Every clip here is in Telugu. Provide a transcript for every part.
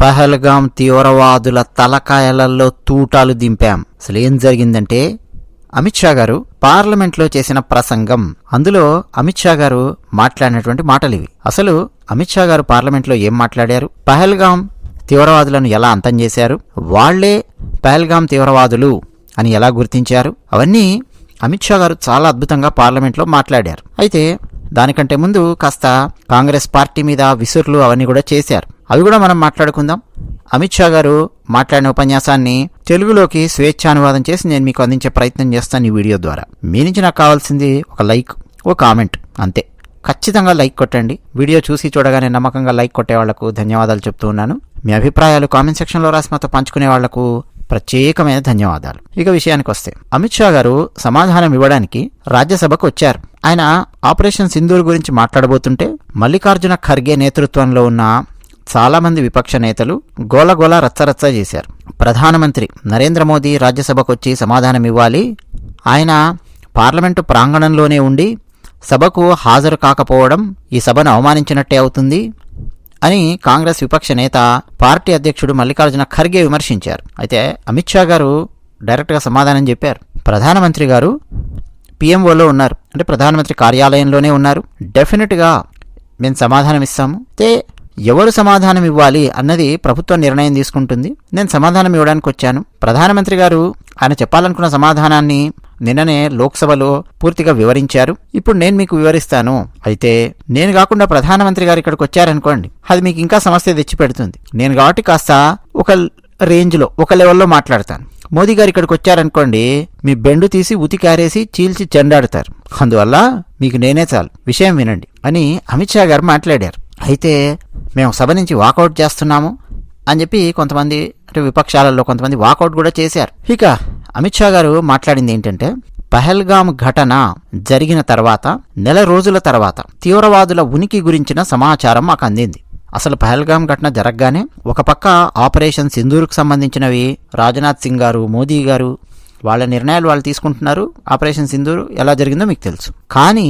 పహల్గాం తీవ్రవాదుల తలకాయలలో తూటాలు దింపాం. అసలు ఏం జరిగిందంటే అమిత్ షా గారు పార్లమెంట్లో చేసిన ప్రసంగం. అందులో అమిత్ షా గారు మాట్లాడినటువంటి మాటలు ఇవి అసలు అమిత్ షా గారు పార్లమెంట్లో ఏం మాట్లాడారు? పహల్గాం తీవ్రవాదులను ఎలా అంతం చేశారు? వాళ్ళే పహల్గాం తీవ్రవాదులు అని ఎలా గుర్తించారు? అవన్నీ అమిత్ షా గారు చాలా అద్భుతంగా పార్లమెంట్లో మాట్లాడారు. అయితే దానికంటే ముందు కాస్త కాంగ్రెస్ పార్టీ మీద విసురులు అవన్నీ కూడా చేశారు. అవి కూడా మనం మాట్లాడుకుందాం. అమిత్ షా గారు మాట్లాడిన ఉపన్యాసాన్ని తెలుగులోకి స్వేచ్ఛానువాదం చేసి నేను మీకు అందించే ప్రయత్నం చేస్తాను ఈ వీడియో ద్వారా. మీ నుంచి నాకు కావాల్సింది ఒక లైక్ ఓ కామెంట్ అంతే. ఖచ్చితంగా లైక్ కొట్టండి. వీడియో చూసి చూడగానే నమ్మకంగా లైక్ కొట్టే వాళ్ళకు ధన్యవాదాలు చెప్తూ ఉన్నాను. మీ అభిప్రాయాలు కామెంట్ సెక్షన్లో రాసి మాతో పంచుకునే వాళ్ళకు ప్రత్యేకమైన ధన్యవాదాలు. ఇక విషయానికి వస్తే అమిత్ షా గారు సమాధానం ఇవ్వడానికి రాజ్యసభకు వచ్చారు. ఆయన ఆపరేషన్ సింధూర్ గురించి మాట్లాడబోతుంటే మల్లికార్జున ఖర్గే నేతృత్వంలో ఉన్న చాలామంది విపక్ష నేతలు గోలగోల రచ్చరచ్చ చేశారు. ప్రధానమంత్రి నరేంద్ర మోదీ రాజ్యసభకు వచ్చి సమాధానం ఇవ్వాలి ఆయన పార్లమెంటు ప్రాంగణంలోనే ఉండి సభకు హాజరు కాకపోవడం ఈ సభను అవమానించినట్టే అవుతుంది అని కాంగ్రెస్ విపక్ష నేత పార్టీ అధ్యక్షుడు మల్లికార్జున ఖర్గే విమర్శించారు. అయితే అమిత్ షా గారు డైరెక్ట్గా సమాధానం చెప్పారు. ప్రధానమంత్రి గారు పిఎంఓలో ఉన్నారు. అంటే ప్రధానమంత్రి కార్యాలయంలోనే ఉన్నారు. డెఫినెట్గా మేము సమాధానం ఇస్తాము అయితే ఎవరు సమాధానం ఇవ్వాలి అన్నది ప్రభుత్వం నిర్ణయం తీసుకుంటుంది. నేను సమాధానం ఇవ్వడానికి వచ్చాను. ప్రధానమంత్రి గారు ఆయన చెప్పాలనుకున్న సమాధానాన్ని నిన్ననే లోక్సభలో పూర్తిగా వివరించారు. ఇప్పుడు నేను మీకు వివరిస్తాను. అయితే నేను కాకుండా ప్రధానమంత్రి గారు ఇక్కడికి వచ్చారనుకోండి అది మీకు ఇంకా సమస్య తెచ్చిపెడుతుంది. నేను కాబట్టి కాస్త ఒక రేంజ్లో ఒక లెవెల్లో మాట్లాడతాను. మోదీ గారు ఇక్కడికి వచ్చారనుకోండి మీ బెండు తీసి ఉతికారేసి చీల్చి చెండాడుతారు. అందువల్ల మీకు నేనే చాలు. విషయం వినండి అని అమిత్ షా గారు మాట్లాడారు. అయితే మేము సభ నుంచి వాకౌట్ చేస్తున్నాము అని చెప్పి కొంతమంది అంటే విపక్షాలలో కొంతమంది వాకౌట్ కూడా చేశారు. ఇక అమిత్ షా గారు మాట్లాడింది ఏంటంటే పహల్గామ్ ఘటన జరిగిన తర్వాత నెల రోజుల తర్వాత తీవ్రవాదుల ఉనికి గురించిన సమాచారం మాకు అందింది. అసలు పహల్గామ్ ఘటన జరగగానే ఒక పక్క ఆపరేషన్ సింధూర్కు సంబంధించినవి రాజ్నాథ్ సింగ్ గారు మోదీ గారు వాళ్ళ నిర్ణయాలు వాళ్ళు తీసుకుంటున్నారు. ఆపరేషన్ సింధూర్ ఎలా జరిగిందో మీకు తెలుసు. కానీ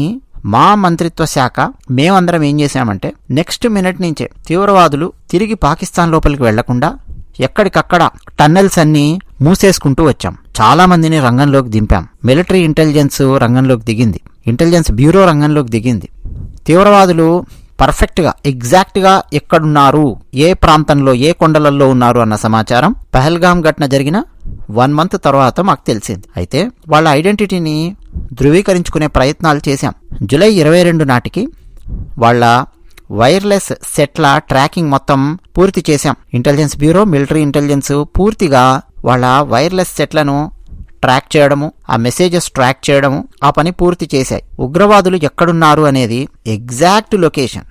మా మంత్రిత్వ శాఖ మేమందరం ఏం చేశామంటే నెక్స్ట్ మినిట్ నుంచే తీవ్రవాదులు తిరిగి పాకిస్తాన్ లోపలికి వెళ్ళకుండా ఎక్కడికక్కడ టన్నెల్స్ అన్ని మూసేసుకుంటూ వచ్చాం. చాలా మందిని రంగంలోకి దింపాం. మిలిటరీ ఇంటెలిజెన్స్ రంగంలోకి దిగింది. ఇంటెలిజెన్స్ బ్యూరో రంగంలోకి దిగింది. తీవ్రవాదులు పర్ఫెక్ట్గా ఎగ్జాక్ట్గా ఎక్కడున్నారు ఏ ప్రాంతంలో ఏ కొండలలో ఉన్నారు అన్న సమాచారం పహల్గామ్ ఘటన జరిగిన వన్ మంత్ తర్వాత మాకు తెలిసింది. అయితే వాళ్ళ ఐడెంటిటీని ధృవీకరించుకునే ప్రయత్నాలు చేశాం. జూలై ఇరవై రెండు నాటికి వాళ్ళ వైర్లెస్ సెట్ల ట్రాకింగ్ మొత్తం పూర్తి చేశాం. ఇంటెలిజెన్స్ బ్యూరో మిలిటరీ ఇంటెలిజెన్స్ పూర్తిగా వాళ్ళ వైర్లెస్ సెట్లను ట్రాక్ చేయడము ఆ మెసేజెస్ ట్రాక్ చేయడము ఆ పని పూర్తి చేశాయి. ఉగ్రవాదులు ఎక్కడున్నారు అనేది ఎగ్జాక్ట్ లొకేషన్.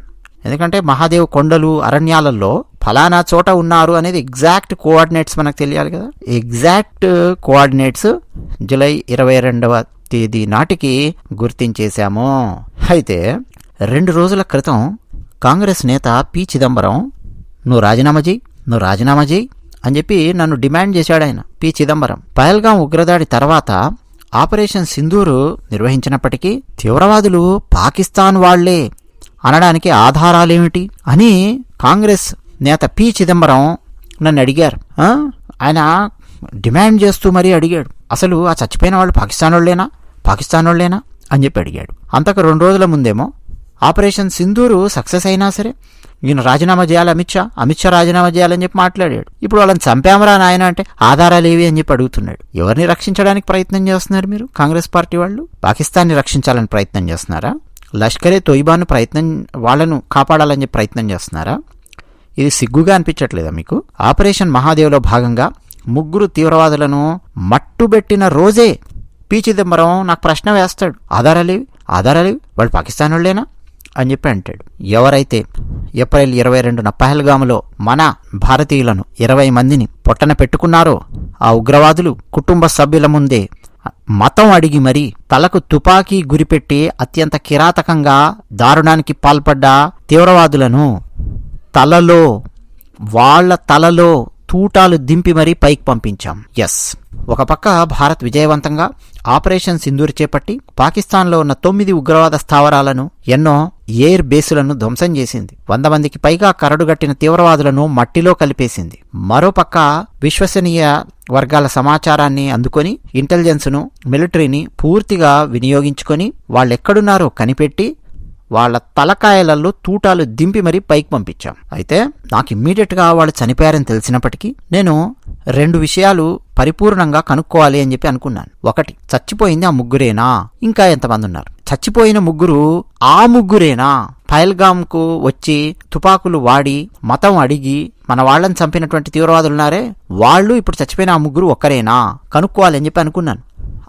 ఎందుకంటే మహాదేవ్ కొండలు అరణ్యాలలో ఫలానా చోట ఉన్నారు అనేది ఎగ్జాక్ట్ కోఆర్డినేట్స్ మనకు తెలియాలి కదా. ఎగ్జాక్ట్ కోఆర్డినేట్స్ జూలై ఇరవై రెండవ తేదీ నాటికి గుర్తించేశాము. అయితే రెండు రోజుల క్రితం కాంగ్రెస్ నేత పి. చిదంబరం నువ్వు రాజీనామా చేయి నువ్వు రాజీనామా చేయి అని చెప్పి నన్ను డిమాండ్ చేశాడు ఆయన పి. చిదంబరం. పహల్గాం ఉగ్రదాడి తర్వాత ఆపరేషన్ సింధూరు నిర్వహించినప్పటికీ తీవ్రవాదులు పాకిస్తాన్ వాళ్ళే అనడానికి ఆధారాలేమిటి అని కాంగ్రెస్ నేత పి. చిదంబరం నన్ను అడిగారు. ఆయన డిమాండ్ చేస్తూ మరీ అడిగాడు. అసలు ఆ చచ్చిపోయిన వాళ్ళు పాకిస్తాన్ వాళ్ళేనా? పాకిస్తాన్ వాళ్ళేనా? అని చెప్పి అడిగాడు. అంతకు రెండు రోజుల ముందేమో ఆపరేషన్ సింధూరు సక్సెస్ అయినా సరే ఈయన రాజీనామా చేయాలి అమిత్ షా అమిత్ షా రాజీనామా చేయాలని చెప్పి మాట్లాడాడు. ఇప్పుడు వాళ్ళని చంపామరా నాయన అంటే ఆధారాలు ఏవి అని చెప్పి అడుగుతున్నాడు. ఎవరిని రక్షించడానికి ప్రయత్నం చేస్తున్నారు మీరు? కాంగ్రెస్ పార్టీ వాళ్ళు? పాకిస్తాన్ని రక్షించాలని ప్రయత్నం చేస్తున్నారా? లష్కరే తొయిబాను ప్రయత్నం వాళ్ళను కాపాడాలని చెప్పి ప్రయత్నం చేస్తున్నారా? ఇది సిగ్గుగా అనిపించట్లేదా మీకు? ఆపరేషన్ మహాదేవ్లో భాగంగా ముగ్గురు తీవ్రవాదులను మట్టుబెట్టిన రోజే పి చిదంబరం నాకు ప్రశ్న వేస్తాడు. ఆధారాలేవి ఆధారాలేవి వాళ్ళు పాకిస్తాన్ వాళ్ళేనా? అని చెప్పి అంటాడు. ఎవరైతే ఏప్రిల్ ఇరవై రెండున పహల్గాములో మన భారతీయులను ఇరవై మందిని పొట్టన పెట్టుకున్నారో ఆ ఉగ్రవాదులు కుటుంబ సభ్యుల ముందే మతం అడిగి మరీ తలకు తుపాకీ గురిపెట్టి అత్యంత కిరాతకంగా దారుణానికి పాల్పడ్డ తీవ్రవాదులను తలలో వాళ్ళ తలలో తూటాలు దింపి మరీ పైకి పంపించాం. ఎస్ ఒక పక్క భారత్ విజయవంతంగా ఆపరేషన్ సింధూర్ చేపట్టి పాకిస్తాన్లో ఉన్న తొమ్మిది ఉగ్రవాద స్థావరాలను ఎన్నో ఎయిర్ బేసులను ధ్వంసం చేసింది. వంద మందికి పైగా కరడుగట్టిన తీవ్రవాదులను మట్టిలో కలిపేసింది. మరోపక్క విశ్వసనీయ వర్గాల సమాచారాన్ని అందుకొని ఇంటెలిజెన్స్ను మిలిటరీని పూర్తిగా వినియోగించుకొని వాళ్ళెక్కడున్నారో కనిపెట్టి వాళ్ళ తలకాయలలో తూటాలు దింపి మరీ పైకి పంపించాం. అయితే నాకు ఇమ్మీడియట్గా వాళ్ళు చనిపోయారని తెలిసినప్పటికీ నేను రెండు విషయాలు పరిపూర్ణంగా కనుక్కోవాలి అని చెప్పి అనుకున్నాను. ఒకటి చచ్చిపోయింది ఆ ముగ్గురేనా? ఇంకా ఎంతమంది ఉన్నారు? చచ్చిపోయిన ముగ్గురు ఆ ముగ్గురేనా? పైల్గామ్కు వచ్చి తుపాకులు వాడి మతం అడిగి మన వాళ్ళని చంపినటువంటి తీవ్రవాదులు ఉన్నారే వాళ్ళు ఇప్పుడు చచ్చిపోయిన ఆ ముగ్గురు ఒక్కరేనా? కనుక్కోవాలి అని చెప్పి అనుకున్నాను.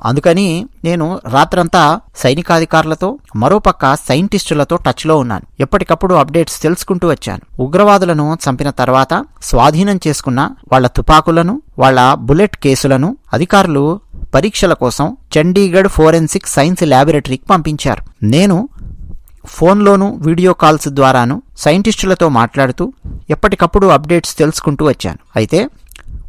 అందుకని నేను రాత్రంతా సైనికాధికారులతో మరోపక్క సైంటిస్టులతో టచ్లో ఉన్నాను. ఎప్పటికప్పుడు అప్డేట్స్ తెలుసుకుంటూ వచ్చాను. ఉగ్రవాదులను చంపిన తర్వాత స్వాధీనం చేసుకున్న వాళ్ళ తుపాకులను వాళ్ళ బుల్లెట్ కేసులను అధికారులు పరీక్షల కోసం చండీగఢ్ ఫోరెన్సిక్ సైన్స్ ల్యాబొరేటరీకి పంపించారు. నేను ఫోన్లోను వీడియో కాల్స్ ద్వారాను సైంటిస్టులతో మాట్లాడుతూ ఎప్పటికప్పుడు అప్డేట్స్ తెలుసుకుంటూ వచ్చాను. అయితే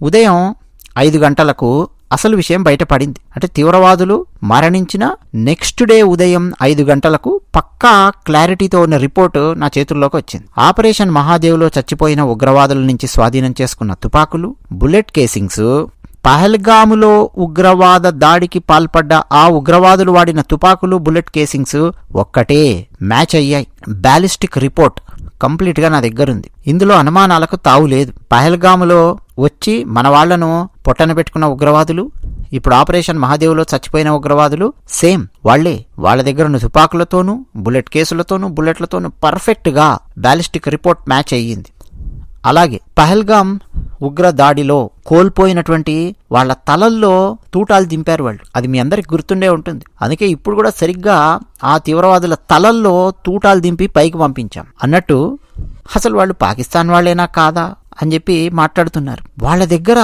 ఉదయం ఐదు గంటలకు అసలు విషయం బయటపడింది. అంటే తీవ్రవాదులు మరణించిన నెక్స్ట్ డే ఉదయం ఐదు గంటలకు పక్కా క్లారిటీతో ఉన్న రిపోర్టు నా చేతుల్లోకి వచ్చింది. ఆపరేషన్ మహాదేవ్లో చచ్చిపోయిన ఉగ్రవాదుల నుంచి స్వాధీనం చేసుకున్న తుపాకులు బుల్లెట్ కేసింగ్స్ పహల్గాములో ఉగ్రవాద దాడికి పాల్పడ్డ ఆ ఉగ్రవాదులు వాడిన తుపాకులు బుల్లెట్ కేసింగ్స్ ఒక్కటే మ్యాచ్ అయ్యాయి. బ్యాలిస్టిక్ రిపోర్ట్ కంప్లీట్గా నా దగ్గరుంది. ఇందులో అనుమానాలకు తావు లేదు. పహల్గాములో వచ్చి మన వాళ్ళను పొట్టన పెట్టుకున్న ఉగ్రవాదులు ఇప్పుడు ఆపరేషన్ మహాదేవ్లో చచ్చిపోయిన ఉగ్రవాదులు సేమ్ వాళ్ళే వాళ్ళ దగ్గర ఉన్న తుపాకులతోనూ బుల్లెట్ కేసులతోనూ బుల్లెట్లతోనూ పర్ఫెక్ట్గా బ్యాలిస్టిక్ రిపోర్ట్ మ్యాచ్ అయ్యింది. అలాగే పహల్గామ్ ఉగ్ర దాడిలో కోల్పోయినటువంటి వాళ్ళ తలల్లో తూటాలు దింపారు వాళ్ళు. అది మీ అందరికి గుర్తుండే ఉంటుంది. అందుకే ఇప్పుడు కూడా సరిగ్గా ఆ తీవ్రవాదుల తలల్లో తూటాలు దింపి పైకి పంపించాం. అన్నట్టు అసలు వాళ్ళు పాకిస్తాన్ వాళ్ళేనా కాదా? అని చెప్పి మాట్లాడుతున్నారు. వాళ్ళ దగ్గర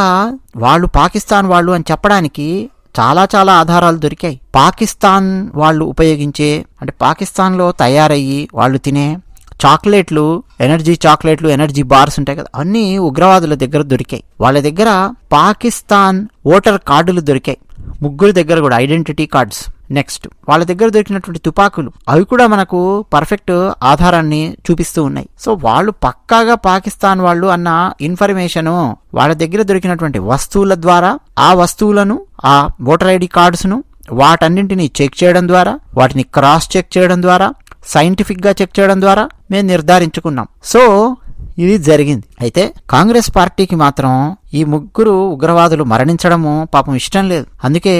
వాళ్ళు పాకిస్తాన్ వాళ్ళు అని చెప్పడానికి చాలా చాలా ఆధారాలు దొరికాయి. పాకిస్తాన్ వాళ్ళు ఉపయోగించే అంటే పాకిస్తాన్లో తయారయ్యి వాళ్ళు తినే చాక్లెట్లు ఎనర్జీ చాక్లెట్లు ఎనర్జీ బార్స్ ఉంటాయి కదా అన్ని ఉగ్రవాదుల దగ్గర దొరికాయి. వాళ్ళ దగ్గర పాకిస్తాన్ ఓటర్ కార్డులు దొరికాయి. ముగ్గురు దగ్గర కూడా ఐడెంటిటీ కార్డ్స్. నెక్స్ట్ వాళ్ళ దగ్గర దొరికినటువంటి తుపాకులు అవి కూడా మనకు పర్ఫెక్ట్ ఆధారాన్ని చూపిస్తూ ఉన్నాయి. సో వాళ్ళు పక్కాగా పాకిస్తాన్ వాళ్ళు అన్న ఇన్ఫర్మేషన్ వాళ్ళ దగ్గర దొరికినటువంటి వస్తువుల ద్వారా ఆ వస్తువులను ఆ ఓటర్ ఐడి కార్డ్స్ను వాటన్నింటినీ చెక్ చేయడం ద్వారా వాటిని క్రాస్ చెక్ చేయడం ద్వారా సైంటిఫిక్గా చెక్ చేయడం ద్వారా మేము నిర్ధారించుకున్నాం. సో ఇది జరిగింది. అయితే కాంగ్రెస్ పార్టీకి మాత్రం ఈ ముగ్గురు ఉగ్రవాదులు మరణించడము పాపం ఇష్టం లేదు. అందుకే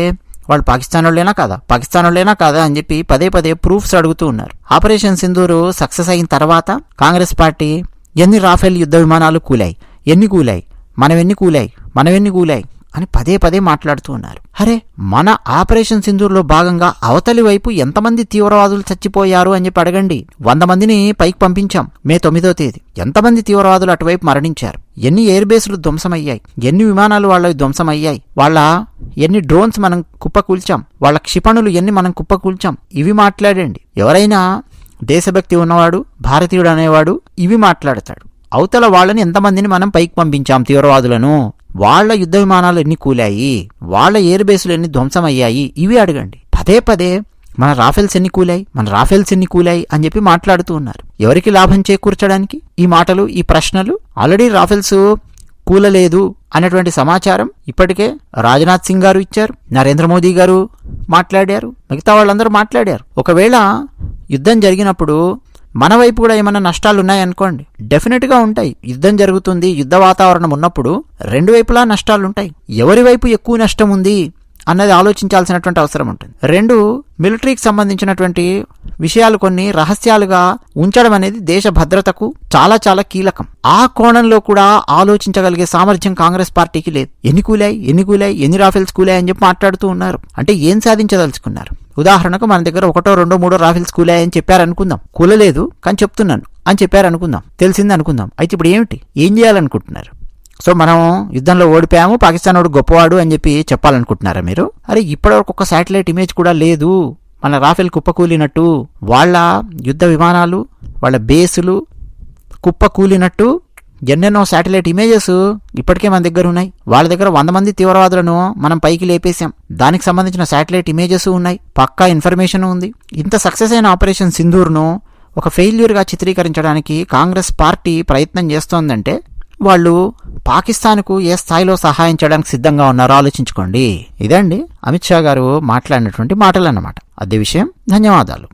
వాళ్ళు పాకిస్తాన్ వాళ్ళేనా కాదా? పాకిస్తాన్ వాళ్ళేనా కాదా అని చెప్పి పదే పదే ప్రూఫ్స్ అడుగుతూ ఉన్నారు. ఆపరేషన్ సింధూరు సక్సెస్ అయిన తర్వాత కాంగ్రెస్ పార్టీ ఎన్ని రాఫెల్ యుద్ధ విమానాలు కూలాయి? ఎన్ని కూలాయి? మనవెన్ని కూలాయి? మనవెన్ని కూలాయి? అని పదే పదే మాట్లాడుతూ ఉన్నారు. అరే మన ఆపరేషన్ సింధూర్లో భాగంగా అవతలి వైపు ఎంతమంది తీవ్రవాదులు చచ్చిపోయారు అని చెప్పి అడగండి. వంద మందిని పైకి పంపించాం. మే తొమ్మిదో తేదీ. ఎంతమంది తీవ్రవాదులు అటువైపు మరణించారు? ఎన్ని ఎయిర్ బేస్లు ధ్వంసమయ్యాయి? ఎన్ని విమానాలు వాళ్ళవి ధ్వంసమయ్యాయి? వాళ్ళ ఎన్ని డ్రోన్స్ మనం కుప్పకూల్చాం వాళ్ళ క్షిపణులు ఎన్ని మనం కుప్పకూల్చాం ఇవి మాట్లాడండి. ఎవరైనా దేశభక్తి ఉన్నవాడు భారతీయుడు అనేవాడు ఇవి మాట్లాడతాడు. అవతల వాళ్ళని ఎంతమందిని మనం పైకి పంపించాం తీవ్రవాదులను? వాళ్ళ యుద్ధ విమానాలు ఎన్ని కూలాయి? వాళ్ళ ఎయిర్ బేసులు ఎన్ని ధ్వంసమయ్యాయి? ఇవి అడగండి. పదే పదే మన రాఫెల్స్ ఎన్ని కూలాయి? మన రాఫెల్స్ ఎన్ని కూలాయి? అని చెప్పి మాట్లాడుతూ ఉన్నారు. ఎవరికి లాభం చేకూర్చడానికి? ఈ మాటలు ఈ ప్రశ్నలు? ఆల్రెడీ రాఫెల్స్ కూలలేదు అనేటువంటి సమాచారం ఇప్పటికే రాజ్నాథ్ సింగ్ గారు ఇచ్చారు నరేంద్ర మోదీ గారు మాట్లాడారు మిగతా వాళ్ళందరూ మాట్లాడారు. ఒకవేళ యుద్ధం జరిగినప్పుడు మన వైపు కూడా ఏమైనా నష్టాలు ఉన్నాయనుకోండి డెఫినెట్గా ఉంటాయి. యుద్ధం జరుగుతుంది యుద్ధ వాతావరణం ఉన్నప్పుడు రెండు వైపులా నష్టాలు ఉంటాయి ఎవరి వైపు ఎక్కువ నష్టం ఉంది అన్నది ఆలోచించాల్సినటువంటి అవసరం ఉంటుంది. రెండు మిలిటరీకి సంబంధించినటువంటి విషయాలు కొన్ని రహస్యాలుగా ఉంచడం అనేది దేశ భద్రతకు చాలా చాలా కీలకం. ఆ కోణంలో కూడా ఆలోచించగలిగే సామర్థ్యం కాంగ్రెస్ పార్టీకి లేదు. ఎన్ని కూలాయి ఎన్ని కూలాయి ఎన్ని రాఫెల్స్ కూలాయి అని చెప్పి మాట్లాడుతూ ఉన్నారు. అంటే ఏం సాధించదలుచుకున్నారు? ఉదాహరణకు మన దగ్గర ఒకటో రెండో మూడో రాఫెల్స్ కూలాయి అని చెప్పారనుకుందాం. కూలలేదు కానీ చెప్తున్నాను. అని చెప్పారనుకుందాం. తెలిసింది అనుకుందాం అయితే ఇప్పుడు ఏమిటి? ఏం చేయాలనుకుంటున్నారు? సో మనం యుద్ధంలో ఓడిపోయాము పాకిస్తాన్ వాడు గొప్పవాడు అని చెప్పి చెప్పాలనుకుంటున్నారా మీరు? అరే ఇప్పటివరకు ఒక శాటిలైట్ ఇమేజ్ కూడా లేదు. మన రాఫెల్ కుప్పకూలినట్టు వాళ్ళ యుద్ధ విమానాలు వాళ్ళ బేసులు కుప్పకూలినట్టు ఎన్నెన్నో శాటిలైట్ ఇమేజెస్ ఇప్పటికే మన దగ్గర ఉన్నాయి. వాళ్ళ దగ్గర వంద మంది తీవ్రవాదులను మనం పైకి లేపేశాం. దానికి సంబంధించిన శాటిలైట్ ఇమేజెస్ ఉన్నాయి. పక్కా ఇన్ఫర్మేషన్ ఉంది. ఇంత సక్సెస్ అయిన ఆపరేషన్ సింధూర్ను ఒక ఫెయిల్యూర్గా చిత్రీకరించడానికి కాంగ్రెస్ పార్టీ ప్రయత్నం చేస్తోందంటే వాళ్ళు పాకిస్తాన్కు ఏ స్థాయిలో సహాయం చేయడానికి సిద్ధంగా ఉన్నారో ఆలోచించుకోండి. ఇదండి అమిత్ షా గారు మాట్లాడినటువంటి మాటలు అన్నమాట అదే విషయం. ధన్యవాదాలు.